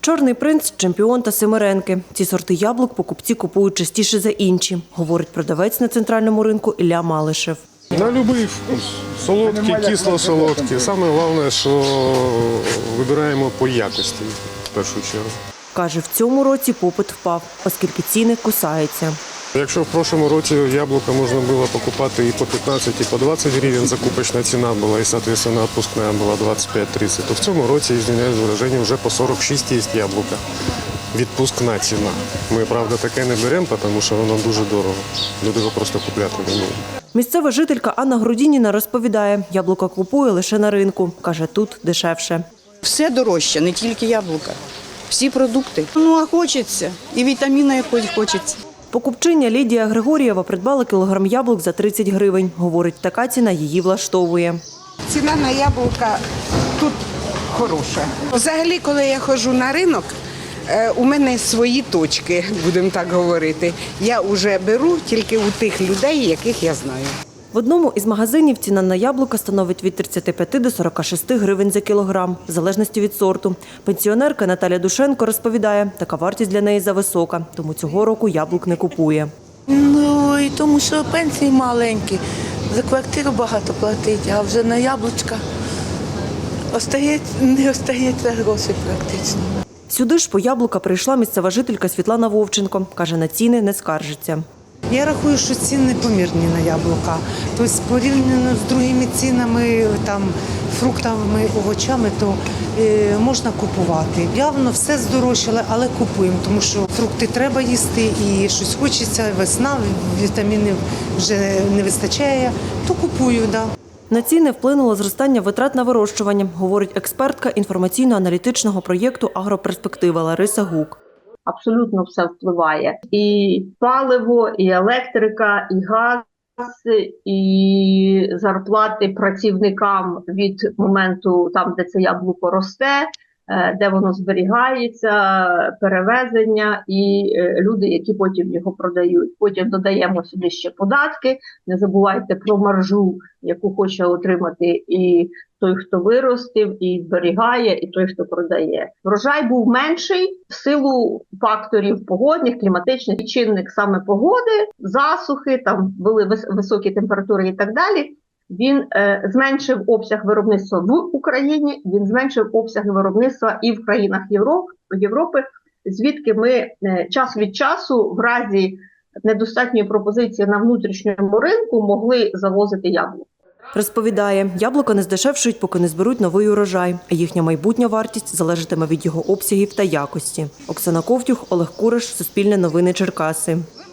Чорний принц, чемпіон та семеренки. Ці сорти яблук покупці купують частіше за інші, говорить продавець на центральному ринку Ілля Малишев. На будь-який вкус. Солодкі, кисло-солодкі. Саме головне, що вибираємо по якості в першу чергу. Каже, в цьому році попит впав, оскільки ціни кусаються. Якщо в прошлому році яблука можна було покупати і по 15, і по 20 гривень, закупочна ціна була, і, соответственно, отпускна була 25-30, то в цьому році, извиняюсь за вираження, вже по 46 є яблука. Відпускна ціна. Ми, правда, таке не беремо, тому що воно дуже дорого. Люди його просто купляти не можуть. Місцева жителька Анна Грудініна розповідає, яблука купує лише на ринку. Каже, тут дешевше. Все дорожче, не тільки яблука. Всі продукти. Ну а хочеться. І вітаміна якось хочеться. Покупчиня Лідія Григорієва придбала кілограм яблук за 30 гривень. Говорить, така ціна її влаштовує. Ціна на яблука тут хороша. Взагалі, коли я ходжу на ринок, е, у мене свої точки, будемо так говорити. Я вже беру тільки у тих людей, яких я знаю. В одному із магазинів ціна на яблука становить від 35 до 46 гривень за кілограм, в залежності від сорту. Пенсіонерка Наталя Душенко розповідає, така вартість для неї зависока, тому цього року яблук не купує. Ну і тому що пенсії маленькі, за квартиру багато платить, а вже на яблучка остається, не остається грошей практично. Сюди ж по яблука прийшла місцева жителька Світлана Вовченко. Каже, на ціни не скаржиться. Я рахую, що ціни помірні на яблука. Тобто порівняно з другими цінами, там фруктами, овочами, то е, можна купувати. Явно все здорожчало, але купуємо, тому що фрукти треба їсти і щось хочеться. Весна, вітамінів вже не вистачає, то купую. Да. На ціни вплинуло зростання витрат на вирощування, говорить експертка інформаційно-аналітичного проєкту Агроперспектива Лариса Гук. Абсолютно все впливає. І паливо, і електрика, і газ, і зарплати працівникам від моменту там, де це яблуко росте, е, де воно зберігається, перевезення і е, люди, які потім його продають. Потім додаємо сюди ще податки. Не забувайте про маржу, яку хоче отримати і той, хто виростив і зберігає, і той, хто продає. Врожай був менший в силу факторів погодних, кліматичних чинник саме погоди, засухи, там були вис- високі температури і так далі. Він е, зменшив обсяг виробництва в Україні, він зменшив обсяги виробництва і в країнах Європи, звідки ми е, час від часу, в разі недостатньої пропозиції на внутрішньому ринку, могли завозити яблуко. Розповідає, яблука не здешевшують, поки не зберуть новий урожай. А їхня майбутня вартість залежатиме від його обсягів та якості. Оксана Ковтюх, Олег Куриш, Суспільне новини Черкаси.